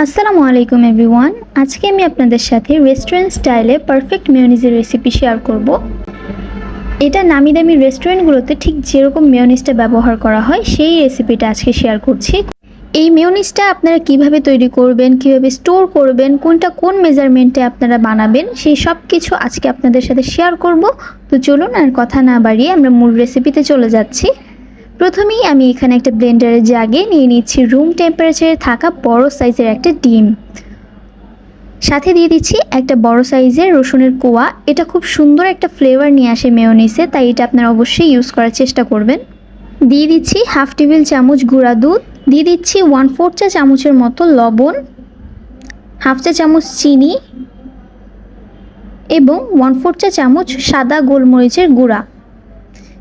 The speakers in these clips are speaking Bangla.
আসসালামু আলাইকুম এভরিওয়ান। আজকে আমি আপনাদের সাথে রেস্টুরেন্ট স্টাইলে পারফেক্ট মেয়নিজের রেসিপি শেয়ার করব। এটা নামি দামি রেস্টুরেন্টগুলোতে ঠিক যেরকম মেয়নিজটা ব্যবহার করা হয়, সেই রেসিপিটা আজকে শেয়ার করছি। এই মেয়নিজটা আপনারা কীভাবে তৈরি করবেন, কীভাবে স্টোর করবেন, কোনটা কোন মেজারমেন্টে আপনারা বানাবেন, সেই সব কিছু আজকে আপনাদের সাথে শেয়ার করব। তো চলুন আর কথা না বাড়িয়ে আমরা মূল রেসিপিতে চলে যাচ্ছি। প্রথমেই আমি এখানে একটা ব্লেন্ডারের জাগে নিয়ে নিচ্ছি রুম টেম্পারেচারে থাকা বড় সাইজের একটা ডিম। সাথে দিয়ে দিচ্ছি একটা বড় সাইজের রসুনের কোয়া। এটা খুব সুন্দর একটা ফ্লেভার নিয়ে আসে মেয়োনিসে তাই এটা আপনারা অবশ্যই ইউজ করার চেষ্টা করবেন। দিয়ে দিচ্ছি হাফ টেবিল চামচ গুঁড়া দুধ। দিয়ে দিচ্ছি ওয়ান ফোর চা চামচের মতো লবণ হাফ চা চামচ চিনি এবং ওয়ান ফোর চা চামচ সাদা গোলমরিচের গুঁড়া।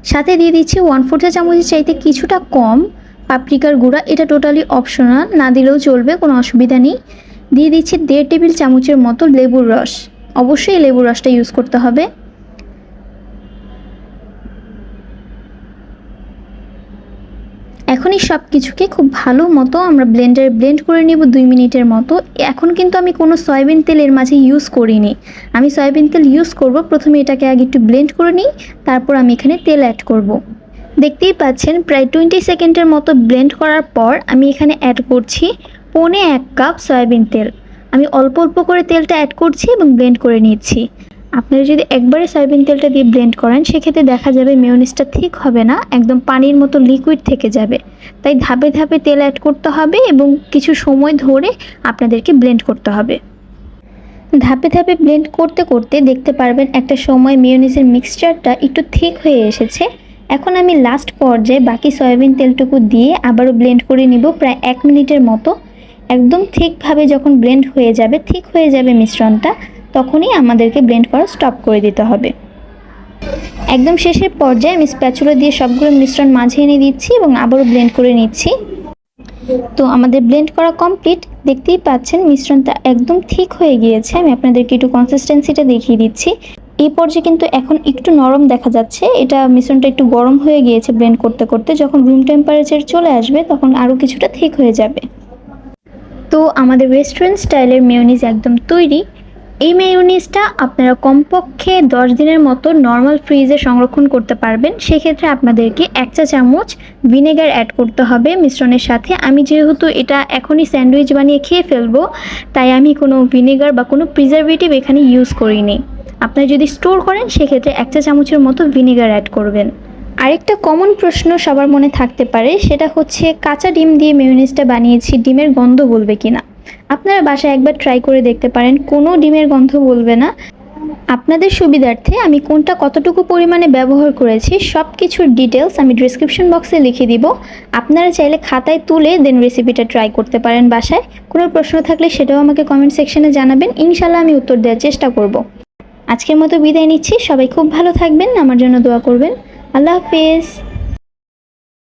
সাথে দিয়ে দিচ্ছি ওয়ান ফোর চা চামচের চাইতে কিছুটা কম পাপরিকার গুঁড়া। এটা টোটালি অপশনাল না দিলেও চলবে, কোনো অসুবিধা নেই। দিয়ে দিচ্ছি দেড় টেবিল চামচের মতো লেবুর রস। অবশ্যই লেবুর রসটা ইউজ করতে হবে। এখনই সব কিছুকে খুব ভালো মতো আমরা ব্লেন্ডারে ব্লেন্ড করে নিব দুই মিনিটের মতো। এখন কিন্তু আমি কোনো সয়াবিন তেল এর মাঝে ইউজ করিনি। আমি সয়াবিন তেল ইউজ করব, প্রথমে এটাকে আগে একটু ব্লেন্ড করে নিই, তারপর আমি এখানে তেল অ্যাড করব। দেখতেই পাচ্ছেন, প্রায় টোয়েন্টি সেকেন্ডের মতো ব্লেন্ড করার পর আমি এখানে অ্যাড করছি পৌনে এক কাপ সয়াবিন তেল। আমি অল্প অল্প করে তেলটা অ্যাড করছি এবং ব্লেন্ড করে নিচ্ছি। আপনারা যদি একবারে সয়াবিন তেলটা দিয়ে ব্লেন্ড করেন, সেক্ষেত্রে দেখা যাবে মেয়নিজটা ঠিক হবে না, একদম পানির মতো লিকুইড থেকে যাবে। তাই ধাপে ধাপে তেল অ্যাড করতে হবে এবং কিছু সময় ধরে আপনাদেরকে ব্লেন্ড করতে হবে। ধাপে ধাপে ব্লেন্ড করতে করতে দেখতে পারবেন একটা সময় মেয়নিজের মিক্সচারটা একটু ঠিক হয়ে এসেছে। এখন আমি লাস্ট পর্যায়ে বাকি সয়াবিন তেলটুকু দিয়ে আবারও ব্লেন্ড করে নিব প্রায় এক মিনিটের মতো। একদম ঠিকভাবে যখন ব্লেন্ড হয়ে যাবে ঠিক হয়ে যাবে মিশ্রণটা তখনই আমাদেরকে ব্লেন্ড করা স্টপ করে দিতে হবে। একদম শেষের পর্যায়ে আমি স্প্যাচুলা দিয়ে সবগুলো মিশ্রণ মাঝে এনে দিচ্ছি এবং আবারও ব্লেন্ড করে নিচ্ছি। তো আমাদের ব্লেন্ড করা কমপ্লিট দেখতেই পাচ্ছেন মিশ্রণটা একদম ঠিক হয়ে গিয়েছে। আমি আপনাদেরকে একটু কনসিস্টেন্সিটা দেখিয়ে দিচ্ছি। এই পর্যায়ে কিন্তু এখন একটু নরম দেখা যাচ্ছে। এটা মিশ্রণটা একটু গরম হয়ে গিয়েছে ব্লেন্ড করতে করতে। যখন রুম টেম্পারেচার চলে আসবে, তখন আরও কিছুটা ঠিক হয়ে যাবে। তো আমাদের রেস্টুরেন্ট স্টাইলের মেয়নিজ একদম তৈরি। এই মেয়োনিজটা আপনারা কমপক্ষে দশ দিনের মতো নর্মাল ফ্রিজে সংরক্ষণ করতে পারবেন। সেক্ষেত্রে আপনাদেরকে এক চা চামচ ভিনেগার অ্যাড করতে হবে মিশ্রণের সাথে। আমি যেহেতু এটা এখনই স্যান্ডউইচ বানিয়ে খেয়ে ফেলব, তাই আমি কোনো ভিনেগার বা কোনো প্রিজারভেটিভ এখানে ইউজ করিনি। আপনারা যদি স্টোর করেন, সেক্ষেত্রে এক চা চামচের মতো ভিনেগার অ্যাড করবেন। আরেকটা কমন প্রশ্ন সবার মনে থাকতে পারে, সেটা হচ্ছে কাঁচা ডিম দিয়ে মেয়োনিজটা বানিয়েছি, ডিমের গন্ধ বলবে কিনা? আপনারা বাসায় একবার ট্রাই করে দেখতে পারেন, কোনো ডিমের গন্ধ বলবে না। আপনাদের সুবিধার্থে আমি কোনটা কতটুকু পরিমাণে ব্যবহার করেছি সব কিছুর ডিটেলস আমি ডিসক্রিপশন বক্সে লিখে দিব। আপনারা চাইলে খাতায় তুলে দেন রেসিপিটা ট্রাই করতে পারেন বাসায়। কোনো প্রশ্ন থাকলে সেটাও আমাকে কমেন্ট সেকশনে জানাবেন ইনশাল্লাহ আমি উত্তর দেওয়ার চেষ্টা করব। আজকের মতো বিদায় নিচ্ছি, সবাই খুব ভালো থাকবেন, আমার জন্য দোয়া করবেন। আল্লাহ হাফেজ।